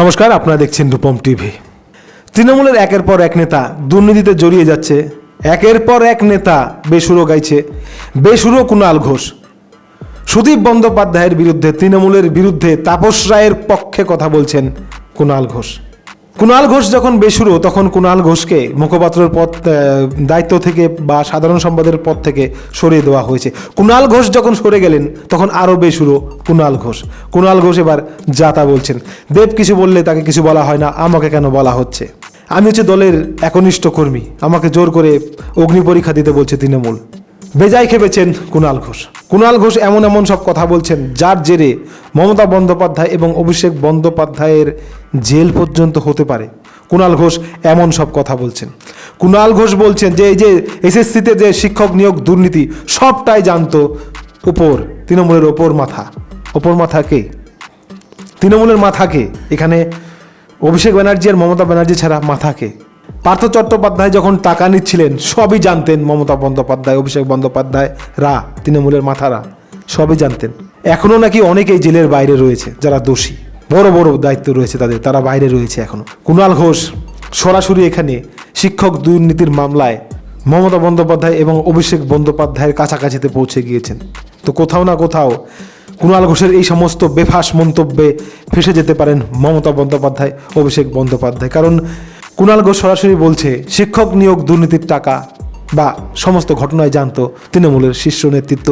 নমস্কার, আপনারা দেখছেন রূপম টিভি। তৃণমূলের একের পর এক নেতা দুর্নীতিতে জড়িয়ে যাচ্ছে, একের পর এক নেতা বেসুরো গাইছে, বেসুরো কুণাল ঘোষ। সুদীপ বন্দ্যোপাধ্যায়ের বিরুদ্ধে, তৃণমূলের বিরুদ্ধে তাপস রায়ের পক্ষে কথা বলছেন কুণাল ঘোষ। কুণাল ঘোষ যখন বেসুরো, তখন কুণাল ঘোষকে মুখপাত্রের পদ দায়িত্ব থেকে বা সাধারণ সম্পাদের পদ থেকে সরিয়ে দেওয়া হয়েছে। কুণাল ঘোষ যখন সরে গেলেন, তখন আরও বেসুরো কুণাল ঘোষ। কুণাল ঘোষ এবার যাতা বলছেন। দেব কিছু বললে তাকে কিছু বলা হয় না, আমাকে কেন বলা হচ্ছে? আমি হচ্ছে দলের একনিষ্ঠ কর্মী, আমাকে জোর করে অগ্নি পরীক্ষা দিতে বলছে তৃণমূল। বেজায় খেপেছেন কুণাল ঘোষ। কুণাল ঘোষ এমন এমন সব কথা বলছেন, যার জেরে মমতা বন্দ্যোপাধ্যায় এবং অভিষেক বন্দ্যোপাধ্যায়ের জেল পর্যন্ত হতে পারে। কুণাল ঘোষ এমন সব কথা বলছেন। কুণাল ঘোষ বলছেন যে, এই যে এসএসসিতে যে শিক্ষক নিয়োগ দুর্নীতি, সবটাই জানতো উপর, তৃণমূলের ওপর মাথা। ওপর মাথা কে? তৃণমূলের মাথাকে এখানে অভিষেক ব্যানার্জি আর মমতা ব্যানার্জি ছাড়া মাথাকে পার্থ চট্টোপাধ্যায় যখন টাকা নিচ্ছিলেন, সবই জানতেন মমতা বন্দ্যোপাধ্যায়, অভিষেক বন্দ্যোপাধ্যায় রা তৃণমূলের মাথারা, সবই জানতেন। এখনও নাকি অনেকেই জেলের বাইরে রয়েছে যারা দোষী। বড় বড় দায়িত্ব রয়েছে তাদের, তারা বাইরে রয়েছে এখনও কুণাল ঘোষ সরাসরি এখানে শিক্ষক দুর্নীতির মামলায় মমতা বন্দ্যোপাধ্যায় এবং অভিষেক বন্দ্যোপাধ্যায়ের কাছাকাছিতে পৌঁছে গিয়েছেন। তো কোথাও না কোথাও কুণাল ঘোষের এই সমস্ত বেফাস মন্তব্যে ফেসে যেতে পারেন মমতা বন্দ্যোপাধ্যায়, অভিষেক বন্দ্যোপাধ্যায়। কারণ কুণাল ঘোষ সরাসরি বলছে, শিক্ষক নিয়োগ দুর্নীতির টাকা বা সমস্ত ঘটনায় জানত তৃণমূলের শীর্ষ নেতৃত্ব।